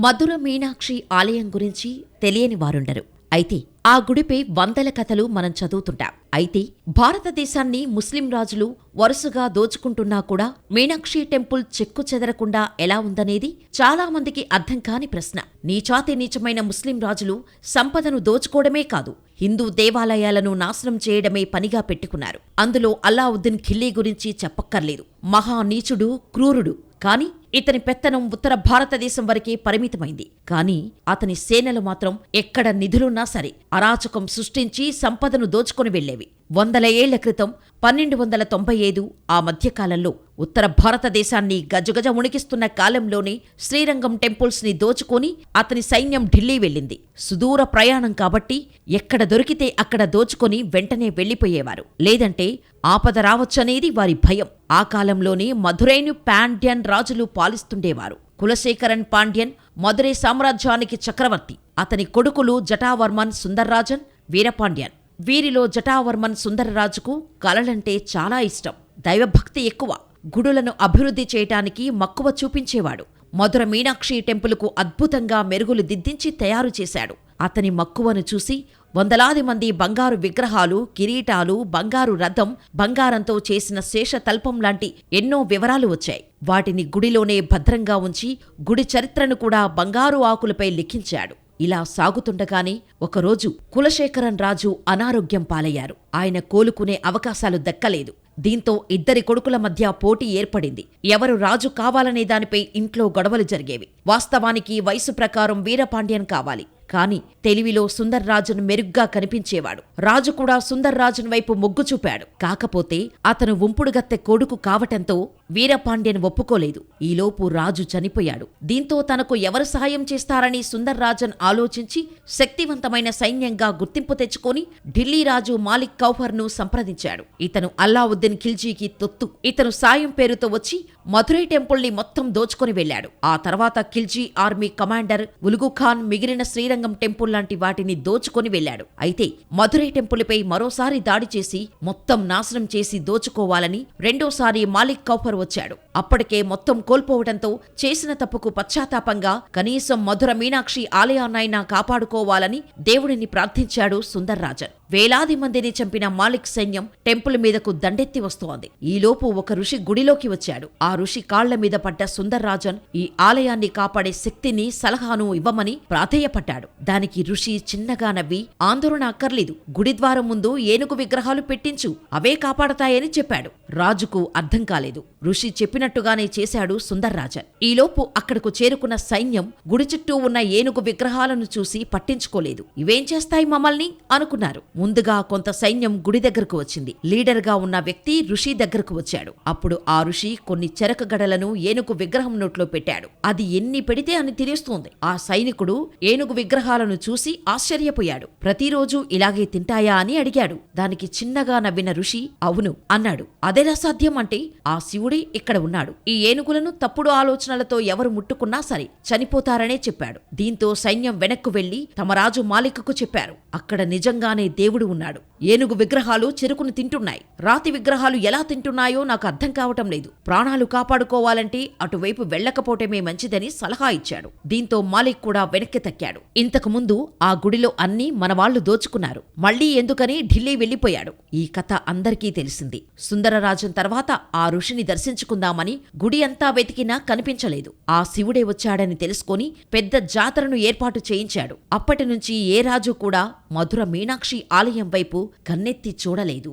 మధుర మీనాక్షి ఆలయం గురించి తెలియని వారుండరు. అయితే ఆ గుడిపై వందల కథలు మనం చదువుతుంటాం. అయితే భారతదేశాన్ని ముస్లిం రాజులు వరుసగా దోచుకుంటున్నా కూడా మీనాక్షి టెంపుల్ చెక్కు చెదరకుండా ఎలా ఉందనేది చాలా మందికి అర్థం కాని ప్రశ్న. నీచాతి నీచమైన ముస్లిం రాజులు సంపదను దోచుకోవడమే కాదు హిందూ దేవాలయాలను నాశనం చేయడమే పనిగా పెట్టుకున్నారు. అందులో అల్లావుద్దీన్ ఖిల్లీ గురించి చెప్పక్కర్లేదు. మహా నీచుడు క్రూరుడు. కానీ ఇతని పెత్తనం ఉత్తర భారతదేశం వరకే పరిమితమైంది. కాని అతని సేనలు మాత్రం ఎక్కడ నిధులున్నా సరే అరాచకం సృష్టించి సంపదను దోచుకొని వెళ్ళేవి వందల ఏళ్ళ క్రితం పన్నెండు వందల తొంభై ఐదు ఆ మధ్యకాలంలో ఉత్తర భారతదేశాన్ని గజగజ ఉణికిస్తున్న కాలంలోనే శ్రీరంగం టెంపుల్స్ని దోచుకొని అతని సైన్యం ఢిల్లీ వెళ్ళింది. సుదూర ప్రయాణం కాబట్టి ఎక్కడ దొరికితే అక్కడ దోచుకొని వెంటనే వెళ్ళిపోయేవారు లేదంటే ఆపద రావచ్చనేది వారి భయం. ఆ కాలంలోనే మధురైను పాండ్యన్ రాజులు పాలిస్తుండేవారు. కులశేఖరన్ పాండ్యన్ మధురై సామ్రాజ్యానికి చక్రవర్తి. అతని కొడుకులు జటావర్మన్ సుందర్రాజన్ వీరపాండ్యన్. వీరిలో జటావర్మన్ సుందరరాజుకు కలలంటే చాలా ఇష్టం. దైవభక్తి ఎక్కువ. గుడులను అభివృద్ధి చేయటానికి మక్కువ చూపించేవాడు. మధుర మీనాక్షి టెంపుల్కు అద్భుతంగా మెరుగులు దిద్దించి తయారు చేశాడు. అతని మక్కువను చూసి వందలాది మంది బంగారు విగ్రహాలు కిరీటాలు బంగారు రథం బంగారంతో చేసిన శేషతల్పం లాంటి ఎన్నో వివరాలు వచ్చాయి. వాటిని గుడిలోనే భద్రంగా ఉంచి గుడి చరిత్రను కూడా బంగారు ఆకులపై లిఖించాడు. ఇలా సాగుతుండగానే ఒకరోజు కులశేఖరన్ రాజు అనారోగ్యం పాలయ్యారు. ఆయన కోలుకునే అవకాశాలు దక్కలేదు. దీంతో ఇద్దరి కొడుకుల మధ్య పోటీ ఏర్పడింది. ఎవరు రాజు కావాలనే దానిపై ఇంట్లో గొడవలు జరిగేవి. వాస్తవానికి వయసు ప్రకారం వీరపాండ్యన్ కావాలి. కాని తెలివిలో సుందర్రాజును మెరుగ్గా కనిపించేవాడు. రాజు కూడా సుందర్రాజును వైపు మొగ్గు చూపాడు. కాకపోతే అతను ఉంపుడుగత్తె కొడుకు కావటంతో వీరపాండ్యను ఒప్పుకోలేదు. ఈలోపు రాజు చనిపోయాడు. దీంతో తనకు ఎవరు సహాయం చేస్తారని సుందర్ రాజన్ ఆలోచించి శక్తివంతమైన సైన్యంగా గుర్తింపు తెచ్చుకొని ఢిల్లీ రాజు మాలిక్ కౌహర్ను సంప్రదించాడు. ఇతను అల్లావుద్దీన్ ఖిల్జీకి తొత్తు. ఇతను సాయం పేరుతో వచ్చి మధురై టెంపుల్ని మొత్తం దోచుకొని వెళ్ళాడు ఆ తర్వాత ఖిల్జీ ఆర్మీ కమాండర్ ఉలుగు ఖాన్ మిగిలిన శ్రీరంగం టెంపుల్ లాంటి వాటిని దోచుకొని వెళ్ళాడు అయితే మధురై టెంపుల్పై మరోసారి దాడి చేసి మొత్తం నాశనం చేసి దోచుకోవాలని రెండోసారి మాలిక్ కౌఫర్ వచ్చాడు. అప్పటికే మొత్తం కోల్పోవడంతో చేసిన తప్పుకు పశ్చాత్తాపంగా కనీసం మధుర మీనాక్షి ఆలయాన్నైనా కాపాడుకోవాలని దేవుడిని ప్రార్థించాడు సుందర్రాజన్. వేలాది మందిని చంపిన మాలిక్ సైన్యం టెంపుల్ మీదకు దండెత్తి వస్తోంది. ఈలోపు ఒక ఋషి గుడిలోకి వచ్చాడు. ఆ ఋషి కాళ్ళ మీద పడ్డ సుందర్రాజన్ ఈ ఆలయాన్ని కాపాడే శక్తిని సలహాను ఇవ్వమని ప్రాధేయపడ్డాడు. దానికి ఋషి చిన్నగా నవ్వి ఆందోళన అక్కర్లేదు. గుడిద్వారం ముందు ఏనుగు విగ్రహాలు పెట్టించు. అవే కాపాడతాయని చెప్పాడు. రాజుకు అర్థం కాలేదు. ఋషి చెప్పినట్టుగానే చేశాడు సుందర్రాజన్. ఈలోపు అక్కడకు చేరుకున్న సైన్యం గుడి చుట్టూ ఉన్న ఏనుగు విగ్రహాలను చూసి పట్టించుకోలేదు. ఇవేం చేస్తాయి మమ్మల్ని? అనుకున్నారు. ముందుగా కొంత సైన్యం గుడి దగ్గరకు వచ్చింది. లీడర్గా ఉన్న వ్యక్తి ఋషి దగ్గరకు వచ్చాడు. అప్పుడు ఆ ఋషి కొన్ని చెరక గడలను ఏనుగు విగ్రహం నోట్లో పెట్టాడు. అది ఎన్ని పెడితే అని తినేస్తోంది. ఆ సైనికుడు ఏనుగు విగ్రహాలను చూసి ఆశ్చర్యపోయాడు. ప్రతిరోజు ఇలాగే తింటాయా అని అడిగాడు. దానికి చిన్నగా నవ్విన ఋషి అవును అన్నాడు. అదెలా సాధ్యం అంటే ఆ శివుడే ఇక్కడ ఉన్నాడు. ఈ ఏనుగులను తప్పుడు ఆలోచనలతో ఎవరు ముట్టుకున్నా సరే చనిపోతారనే చెప్పాడు. దీంతో సైన్యం వెనక్కు వెళ్ళి తమ రాజు మాలికకు చెప్పారు. అక్కడ నిజంగానే దేవుడు దేవుడు ఉన్నాడు. ఏనుగు విగ్రహాలు చెరుకును తింటున్నాయి. రాతి విగ్రహాలు ఎలా తింటున్నాయో నాకు అర్థం కావటం లేదు. ప్రాణాలు కాపాడుకోవాలంటే అటువైపు వెళ్ళకపోవటమే మంచిదని సలహా ఇచ్చాడు. దీంతో మాలిక్ కూడా వెనక్కి తక్కాడు. ఇంతకు ముందు ఆ గుడిలో అన్నీ మనవాళ్ళు దోచుకున్నారు. మళ్ళీ ఎందుకని ఢిల్లీ వెళ్ళిపోయాడు ఈ కథ అందరికీ తెలిసింది. సుందరరాజన్ తర్వాత ఆ ఋషిని దర్శించుకుందామని గుడి అంతా వెతికినా కనిపించలేదు. ఆ శివుడే వచ్చాడని తెలుసుకొని పెద్ద జాతరను ఏర్పాటు చేయించాడు. అప్పటి నుంచి ఏ రాజు కూడా మధుర మీనాక్షి ఆలయం వైపు కన్నెత్తి చూడలేదు.